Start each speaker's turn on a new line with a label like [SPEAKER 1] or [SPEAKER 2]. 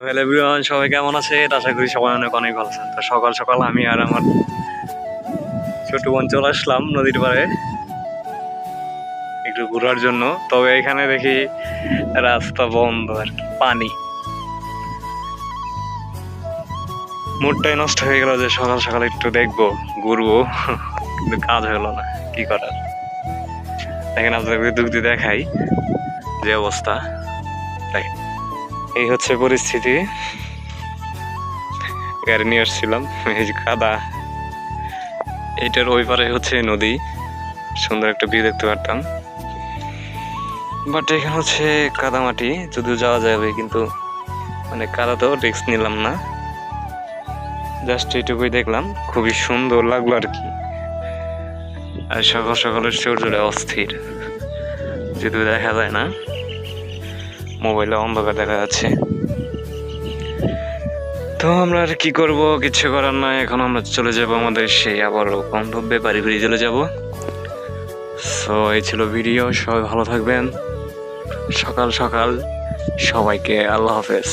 [SPEAKER 1] Hello everyone সবাই কেমন আছে? আশা করি সবাই অনেক অনেক ভালো আছেন। তো সকাল সকাল আমি আর আমার ছোট বোন চলে আসলাম নদীর পাড়ে একটু ঘোরার জন্য। তবে এখানে দেখি রাস্তা বন্ধ আর পানি। মুডটাই নষ্ট হয়ে গেল যে সকাল সকাল একটু দেখব, ঘুরবো। কিন্তু কাজ হলো না, কি করার? দেখেন আপনাদের দিয়ে দেখাই যে অবস্থা। দেখেন। এই হচ্ছে পরিস্থিতি। গাড়ি নিয়ে আসছিলাম, এই যে কাদা এটার ওই পারে হচ্ছে নদী, সুন্দর একটা ভিউ দেখতে পারতাম। বাট এখানে হচ্ছে কাদামাটি যদিও যাওয়া যাবে, কিন্তু মানে কাদাতেও রিস্ক নিলাম না। জাস্ট এইটুকুই দেখলাম, খুবই সুন্দর লাগল আর কি। আর সকাল সকালের সূর্যটা অস্থির, যদিও দেখা যায় না। মোবাইলে অন্ধকার দেখা যাচ্ছে। তো আমরা আর কি করব? কিছু করার নাই। এখন আমরা চলে যাব আমাদের সেই আবারও গন্তব্যে বাড়ি ফিরে চলে যাব। সো এই ছিল ভিডিও সবাই ভালো থাকবেন। সকাল সকাল সবাইকে আল্লাহ হাফেজ।